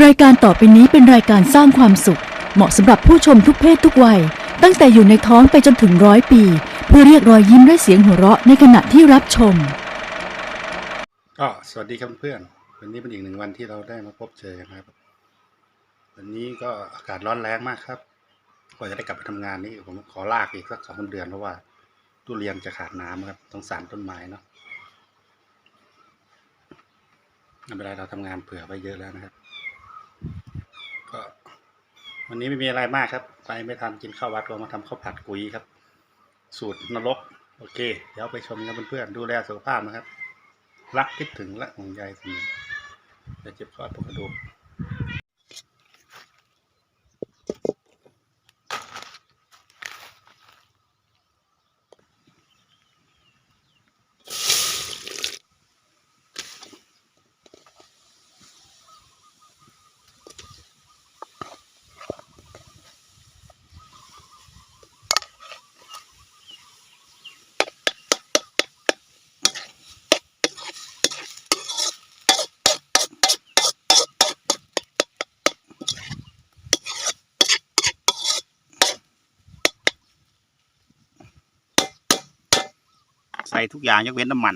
รายการต่อไปนี้เป็นรายการสร้างความสุข เหมาะสำหรับผู้ชมทุกเพศทุกวัย ตั้งแต่อยู่ในท้องไปจนถึงร้อยปี เพื่อเรียกรอยยิ้มและเสียงหัวเราะในขณะที่รับชม ก็สวัสดีครับเพื่อน วันนี้เป็นอีกหนึ่งวันที่เราได้มาพบเจอกันครับ วันนี้ก็อากาศร้อนแรงมากครับกว่าจะได้กลับไปทำงานนี่ผมขอลากอีกสักสองสามเดือนเพราะว่าตู้เรียนจะขาดน้ำครับต้องสารต้นไม้เนาะไม่เป็นไรเราทำงานเผื่อไว้เยอะแล้วนะครับ วันนี้ไม่มีอะไรมากครับ ไปไม่ทันกินข้าววัดก็มาทำข้าวผัดกุยครับ สูตรนรก โอเค เดี๋ยวไปชมกันเพื่อนๆดูแลสุขภาพนะครับ รักคิดถึงและห่วงใยเสมอจะเจ็บคอปวดกระดูก ทุกอย่างยกเว้นน้ำมัน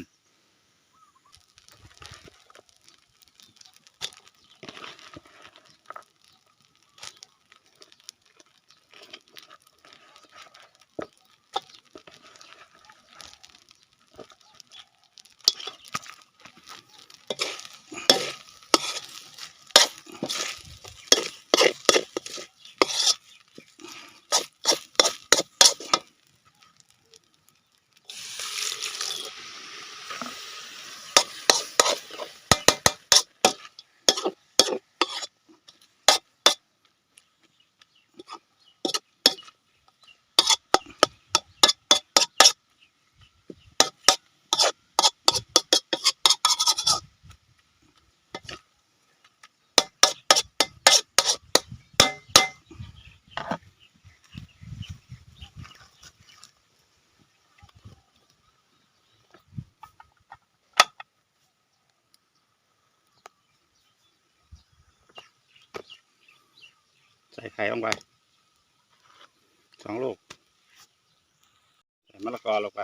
ใส่ไข่ลงไปสองลูก ใส่มะละกอลงไป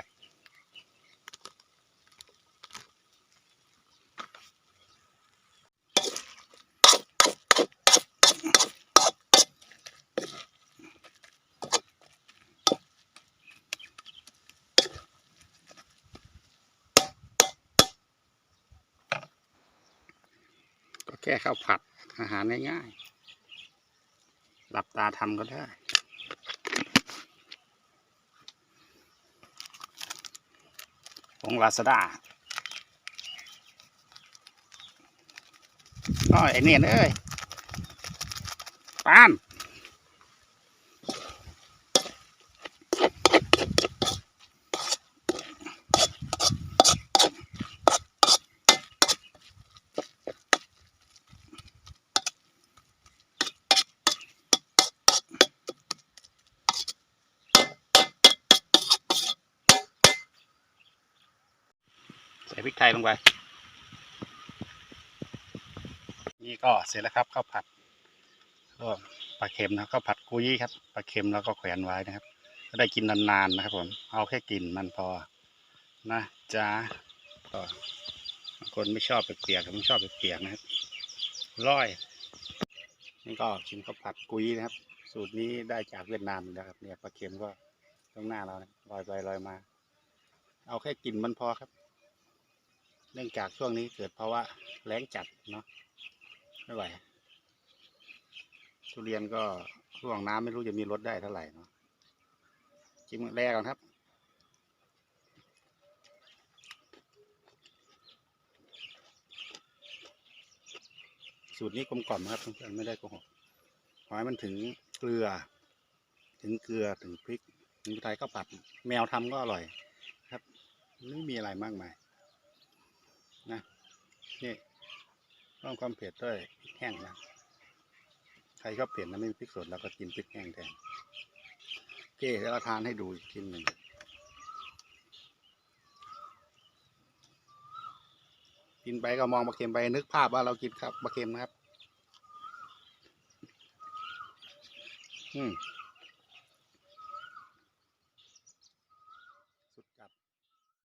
ก็แค่ข้าวผัดอาหารง่ายๆ หลับตาทำก็ได้ของลาซาด้าอ้อยไอเนี่ยเอ้ยปาน พริกไทยลงไป นี่ก็เสร็จแล้วครับข้าวผัดก็ปลาเค็มนะข้าวผัดกุยครับปลาเค็มแล้วก็แขวนไว้นะครับก็ได้กินนานๆนะครับผมเอาแค่กลิ่นมันพอนะจ้าก็บางคนไม่ชอบเปียกๆผมชอบเปียกๆนะครับร้อยนี่ก็ชิมข้าวผัดกุยนะครับ สูตรนี้ได้จากเวียดนามนะครับ เนี่ยปลาเค็มก็ตรงหน้าเรานะลอยไปลอยมา เอาแค่กลิ่นมันพอครับ เนื่องจากช่วงนี้เกิดภาวะแล้งจัดเนาะไม่ไหวทุเรียนก็ช่วงน้ำไม่รู้จะมีรสได้เท่าไหร่เนาะชิมแรกก่อนครับสูตรนี้กลมกล่อมครับเพื่อนๆไม่ได้โกหกขอให้มันถึงเกลือ ถึงเกลือถึงพริกถึงไทยข้าวผัดแมวทำก็อร่อย ครับไม่มีอะไรมากมาย นี่ต้องความเผ็ดด้วยแห้งนะใครชอบเผ็ดนะไม่มีพริกสดเราก็กินพริกแห้งแทนเก๋แล้วเราทานให้ดูอีกทีหนึ่งกินไปก็มองปลาเค็มไปนึกภาพว่าเรากินครับปลาเค็มครับ อืม